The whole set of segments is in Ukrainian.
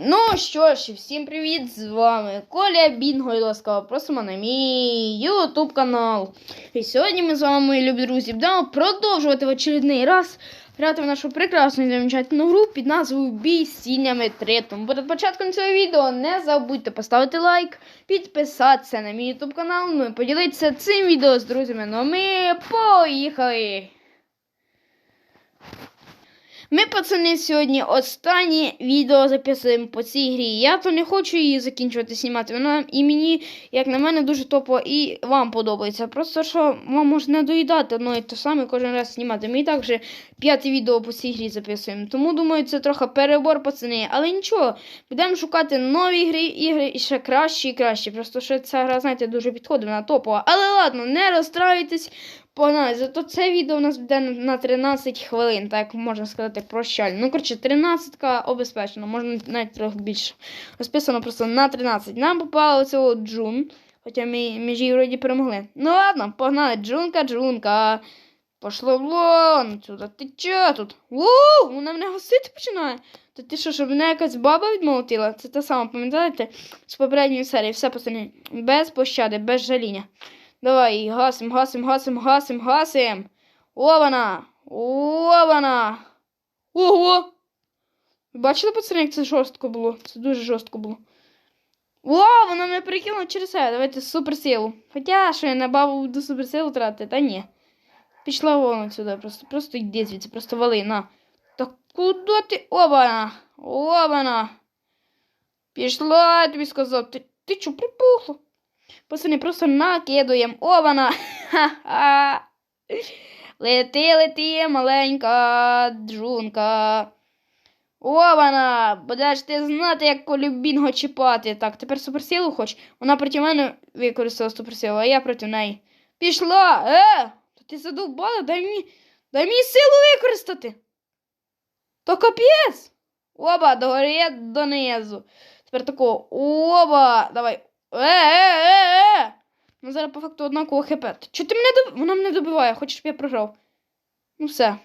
Ну що ж, всім привіт! З вами Коля Бінго і ласкаво просимо на мій YouTube канал. І сьогодні ми з вами, мої любі друзі, будемо продовжувати в очередний раз грати в нашу прекрасну і замечательну гру під назвою Бій з тінями 3. Тому перед початком цього відео не забудьте поставити лайк, підписатися на мій YouTube канал, ну і поділитися цим відео з друзями. Ну ми поїхали! Ми, пацани, сьогодні останнє відео записуємо по цій грі. Я то не хочу її закінчувати знімати. Вона і мені, як на мене, дуже топо, і вам подобається. Просто що вам може не доїдати одно і те саме кожен раз знімати. Ми і так вже п'яте відео по цій грі записуємо. Тому думаю, це трохи перебор, пацани. Але нічого, будемо шукати нові гри, ігри і ще кращі і кращі. Просто що ця гра, знаєте, дуже підходить, вона топова. Але ладно, не розстраюйтесь. Погнали, зато це відео у нас буде на 13 хвилин, так можна сказати, прощально. Ну, коротше, 13 обезпечено, можна навіть трохи більше. Розписано просто на 13. Нам попало оцього Джун. Хоча ми, ми ж її вроді перемогли. Ну ладно, погнали. Джунка, Джунка. Пошло вон. Сюди ти чо тут? Уу, вона мене гасити починає. То ти що, щоб мене якась баба відмолотила? Це те саме, пам'ятаєте? З попередньої серії. Все, пацани, без пощади, без жаління. Давай, гасим, гасим, гасим, гасим, гасим. Ована! Ована! Ого! Бачили, пацани, як це жорстко було? Це дуже жорстко було. О, вона мене перекинула через себе. Давайте суперсилу. Хоча, що я на бабу буду суперсилу тратити, та ні. Пішла вон сюди, просто, просто йди звідси, просто вали, на. Та куди ти? Обана! Обана! Пішла, я тобі сказав. Ти, ти чо, припухла? Пацани, просто накидуємо. О, вона! Ха-ха! Лети, лети, маленька джунка. О, вона! Будеш ти знати, як колюбінго чіпати. Так, тепер суперсилу хоч. Вона проти мене використала суперсилу, а я проти неї. Пішла! Е! Та ти задовбала, дай мені, дай мені силу використати. То капець! Оба, догори донизу. Тепер такого. Оба! Давай. Е, е, е, е. Ну зараз по факту однаково хп. Чого ти мене доб... Вона мене добиває, хочеш, щоб я програв. Ну все.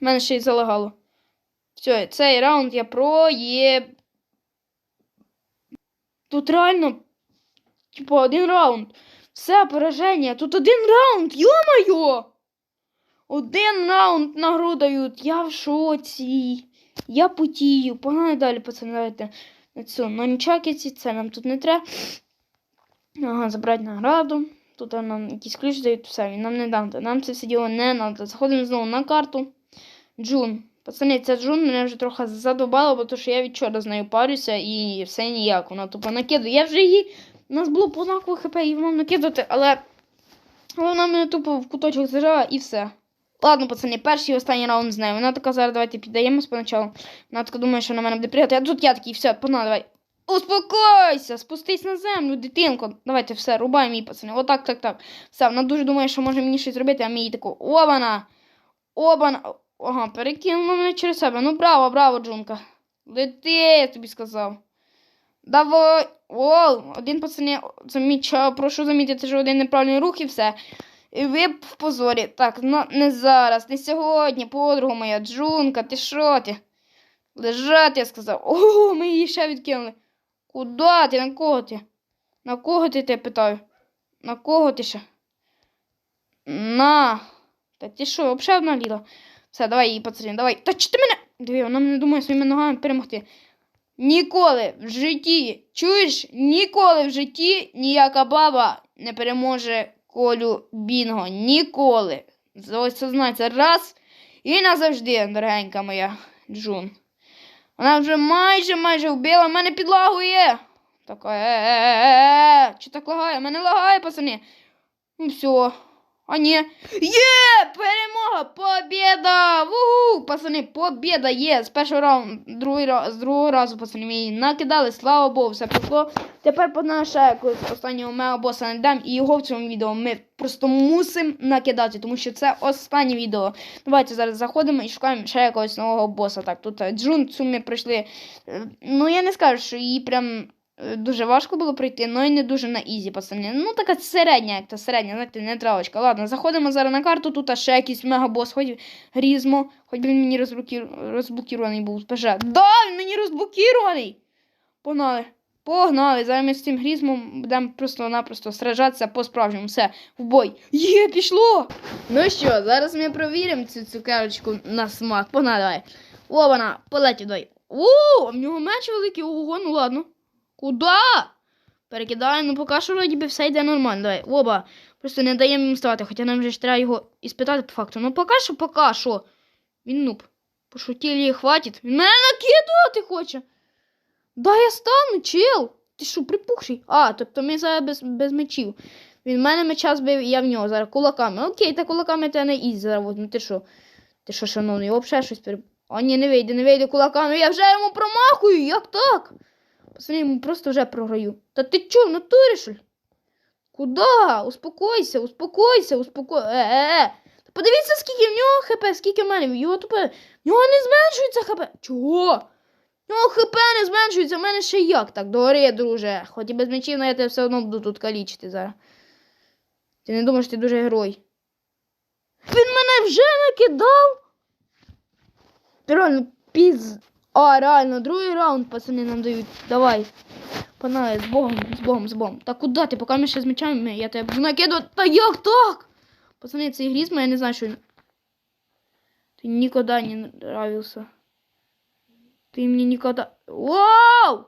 У мене ще й залагало. Все, цей раунд я проєб. Тут реально. Типа один раунд. Все, пораження. Тут один раунд. Йо-моє! Один раунд на гру дають. Я в шоці. Я потію. Погнали далі, пацани, давайте цю нончакіці, це нам тут не треба. Ага, забрати награду. Тут нам якийсь ключ дають, все, він нам не дам. Нам це все діло не треба. Заходимо знову на карту. Джун. Пацани, ця Джун мене вже трохи задобала, бо то, що я вчора з нею парюся і все ніяк. Вона тупо накидує. Я вже її. У нас було по знаку хп, її вам накидати, але вона мене тупо в куточок зажала і все. Ладно, пацани, перший і останній раунд з нею. Вона така зараз давайте піддаємо спочатку. Вона така думає, що на мене буде пригати. А тут я такий, все, погнали, давай. Успокойся, спустись на землю, дитинко. Давайте все, рубаємо її, пацани. Отак, так, так. Все, вона дуже думає, що може мені щось зробити, а ми їй таку обана. Обана. Ага, перекинула мене через себе. Ну браво, браво, Джунка. Лети, я тобі сказав. Давай. О, один пацани, замічав, прошу замітити, що один неправильний рух і все. І ви в позорі. Так, ну не зараз, не сьогодні, подруга моя, Джунка, ти що ти? Лежати, я сказав. О, ми її ще відкинули. Куда ти? На кого ти? На кого ти тебе питаю? На кого ти ще? На. Та ти що, взагалі обналіла? Все, давай її пацани, давай. Та чи ти мене? Диви, вона мене думає своїми ногами перемогти. Ніколи в житті, чуєш, ніколи в житті ніяка баба не переможе Колю Бінго. Ніколи. Ось це раз і назавжди, дорогенька моя Джун. Вона вже майже майже вбила, мене підлагує. Така е-е-е. Чи так лагає? Мене лагає, пацани. Ну все. А ні. Є! Перемога! Побєда! Ву! Пацани, побєда є! З першого раунду, другий раз, з другого разу, пацани, ми її накидали, слава Богу, все пішло. Тепер по ще якогось останнього мега боса знайдемо, і його в цьому відео ми просто мусимо накидати, тому що це останнє відео. Давайте зараз заходимо і шукаємо ще якогось нового боса. Так, тут Джун цю ми пройшли. Е, Ну, я не скажу, що її прям дуже важко було пройти, але і не дуже на ізі, пацани. Ну, така середня, як та середня, знаєте, не травочка. Ладно, заходимо зараз на карту, тут ще якийсь мегабос, хоч грізмо, хоч він мені розблокір... розблокірований був. Спеже. Да, він мені розблокірований! Погнали. Погнали. Зараз ми з цим грізмом будемо просто-напросто сражатися по-справжньому. Все, в бой. Є, пішло! Ну що, зараз ми провіримо цю цукерочку на смак. Погнали, давай. О, вона, полетів, давай. О, в нього меч великий, ого, ну ладно. Куда? Перекидаємо, ну поки що вроді би все йде нормально. Давай. Оба. Просто не даємо їм стати, хоча нам вже ж треба його іспитати по факту. Ну поки що, поки що. Він нуб. Пошутили, хватить. Він мене накидувати хоче. Да, я стану, чил. Ти що, припухший? А, тобто ми зараз без, без мечів. Він мене меча збив, і я в нього зараз кулаками. Окей, та кулаками тебе не із зараз возьму. Ти що? Ти що, шановний, взагалі щось переб... А ні, не вийде, не вийде кулаками. Я вже йому промахую, як так? Пацани, йому просто вже програю. Та ти чо, в натурі, що? Куда? Успокойся, успокойся, успокой. Е, е, е. Та Подивіться, скільки в нього хп, скільки в мене. В Його тупе. В нього не зменшується хп. Чого? В нього хп не зменшується, в мене ще як так. Догори, друже. Хоч і без мечів, але я тебе все одно буду тут калічити зараз. Ти не думаєш, ти дуже герой. Він мене вже накидав. Ти реально піз. А, реально, другий раунд, пацани, нам дають. Давай. Панає, з Богом, з Богом, з Богом. Та куди ти? Поки ми ще з мечами, я тебе буду накидувати. Та як так? Пацани, цей грізма, я не знаю, що він. Ти ніколи не нравився. Ти мені ніколи. Вау!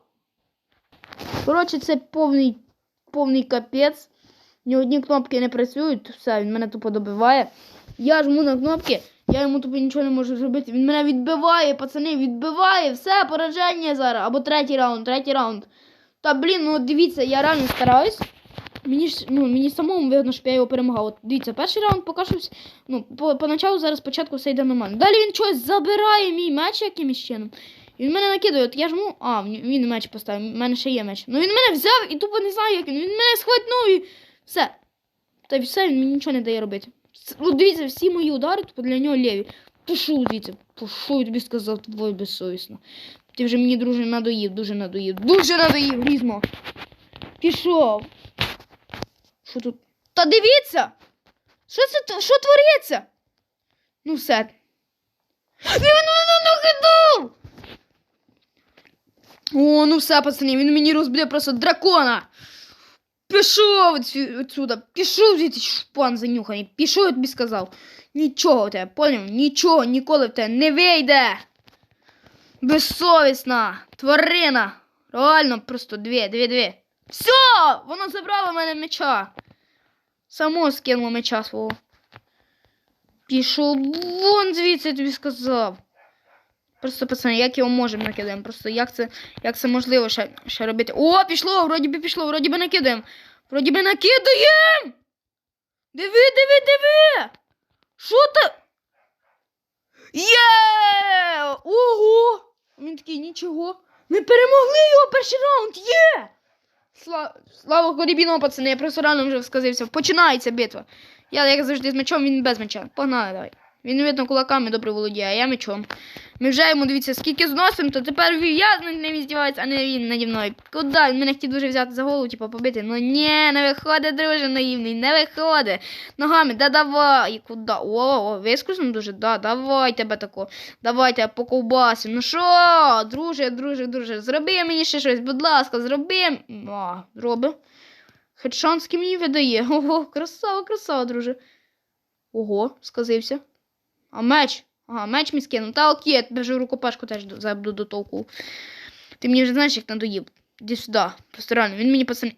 Коротше, це повний, повний капець. Ні одні кнопки не працюють, все, він мене тупо добиває. Я жму на кнопки, я йому тупо нічого не можу зробити. Він мене відбиває, пацани, відбиває. Все, пораження зараз. Або третій раунд, третій раунд. Та блін, ну дивіться, я реально стараюсь. Мені ж ну, мені самому видно, щоб я його перемагав. От дивіться, перший раунд поки. Ну, по, поначалу зараз спочатку все йде нормально. Далі він щось забирає мій меч якимось чином. І він мене накидає, от я жму. А, він- меч поставив, в мене ще є меч. Ну він мене взяв і тупо не знаю, як він. Він мене схватнув і все. Та й все, він мені нічого не дає робити. От дивіться, всі мої удари тупо для нього ліві. Пишу, дивіться, пишу, я тобі сказав, твой безсовісно. Ти вже мені, друже, надоїв, дуже надоїв. Дуже надоїв, Грізмо. Пішов. Що тут? Та дивіться! Що це що твориться? Ну все. Він мене накидав! О, ну все, пацани, він мені розбив просто дракона. Пішов отсю- отсюда, пішов звідси, шпан занюханий, пішов, я тобі сказав. Нічого в тебе, поняв? Нічого ніколи в тебе не вийде. Безсовісна тварина. Реально, просто дві, дві, дві. Все! Воно забрало в мене меча. Само скинуло меча свого. Пішов вон звідси, я тобі сказав. Просто, пацани, як його можемо накидаємо? Просто як це, як це можливо ще, ще робити? О, пішло, вроді би пішло, вроді би накидаємо. Вроді би накидаємо. Диви, диви, диви. Що ти? Є! Ого! Він такий, нічого. Ми перемогли його перший раунд! Є! Слава, слава Корібіну, пацани, я просто рано вже сказився. Починається битва. Я, як завжди, з мечом, він без меча. Погнали, давай. Він, видно, кулаками добре володіє, а я мечом. Ми вже йому дивіться, скільки зносимо, то тепер я над ним здівається, а не він наді мною. Куди? Він мене хотів дуже взяти за голову, типу, побити. Ну ні, не виходить, друже наївний, не виходить. Ногами, да давай. Куди? О, о, вискусно дуже, да, давай тебе тако. Давай тебе по ковбасі. Ну що, друже, друже, друже, зроби мені ще щось, будь ласка, зроби. А, зроби. Хедшанський мені видає. Ого, красава, красава, друже. Ого, сказився. А меч? Ага, меч мій скинув. Та окей, я тебе вже рукопашку теж забуду до толку. Ти мені вже знаєш, як надоїв. Іди сюди. Просто реально, він мені пацани.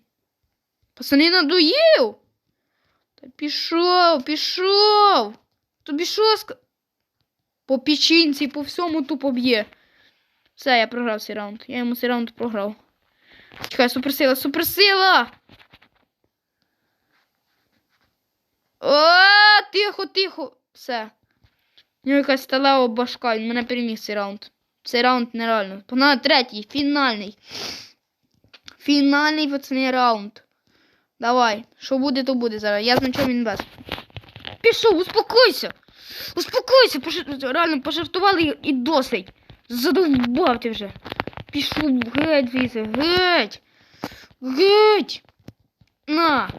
Пацани надоїв. Та пішов, пішов. Тобі що ска... По печінці, по всьому тупо б'є. Все, я програв цей раунд. Я йому цей раунд програв. Чекай, суперсила, суперсила! О, тихо, тихо. Все. У нього якась сталева башка, він мене переміг цей раунд. Цей раунд нереально. Погнали третій, фінальний. Фінальний пацани раунд. Давай, що буде, то буде зараз. Я значу він без. Пішов, успокойся. Успокойся, пожар... реально пожартували і- досить. Задовбав ти вже. Пішов геть звідси, геть. Геть! На!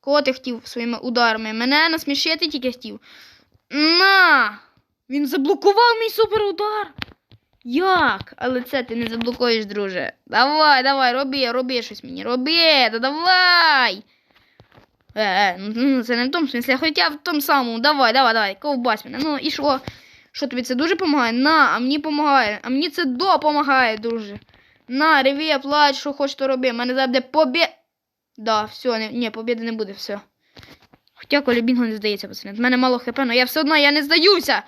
Кого ти хотів своїми ударами? Мене насмішити тільки хотів. На! Він заблокував мій суперудар. Як? Але це ти не заблокуєш, друже. Давай, давай, роби, роби щось мені. Роби, да давай. Е, е, ну це не в тому смислі, хоча в тому самому. Давай, давай, давай, ковбась мене. Ну і що? Що тобі це дуже допомагає? На, а мені допомагає. А мені це допомагає, друже. На, реві, плач, що хочеш, то роби. Мене буде побє... Да, все, ні, побіди не буде, все. Хоча коли бінго не здається, пацани. В мене мало хп, але я все одно я не здаюся.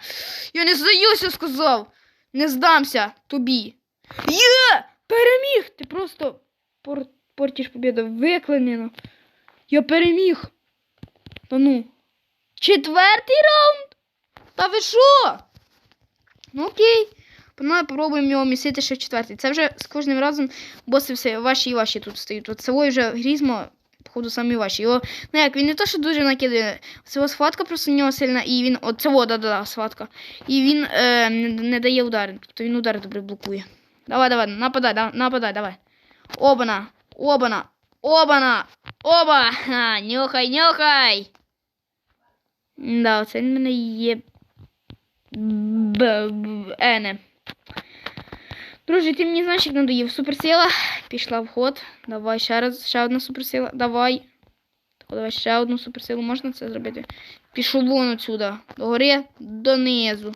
Я не здаюся, сказав. Не здамся тобі. Є! Переміг! Ти просто пор... портиш побіду. Виклинено. Я переміг. Та ну. Четвертий раунд? Та ви що? Ну окей. Погнали, попробуємо його місити ще в четвертий. Це вже з кожним разом боси все ваші і ваші тут стають. От цього вже грізмо, походу, самі ваші. Його, ну як, він не то, що дуже накидає. Це його схватка просто в нього сильна, і він. От цього, да, да, да, схватка. І він е, не, не дає удари. Тобто він удари добре блокує. Давай, давай, нападай, да, нападай, давай. Обана, обана, обана, оба! Ха, нюхай, нюхай! Да, оце він мене є. Б, б, ене. Друже, ти мені знаєш, як надоїв. Суперсила. Пішла в ход. Давай ще раз, ще одна суперсила. Давай. Так, давай ще одну суперсилу. Можна це зробити? Пішов вон отсюда. Догори, донизу.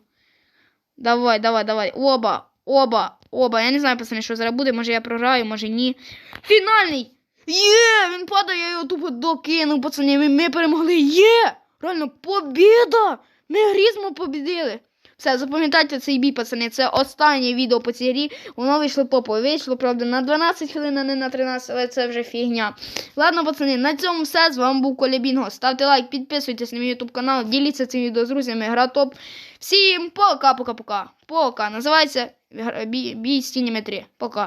Давай, давай, давай. Оба, оба, оба. Я не знаю, пацани, що зараз буде. Може я програю, може ні. Фінальний! Є! Він падає, я його тупо докинув, пацани. Ми перемогли. Є! Реально, побіда! Ми грізмо побідили. Все, запам'ятайте цей бій, пацани. Це останнє відео по цій грі. Воно вийшло попове. Вийшло, правда, на 12 хвилин, а не на 13, але це вже фігня. Ладно, пацани, на цьому все. З вами був Коля Бінго. Ставте лайк, підписуйтесь на мій YouTube канал, діліться цим відео з друзями. Гра топ. Всім пока-пока-пока. Пока. Називається бій, з тінями 3. Пока.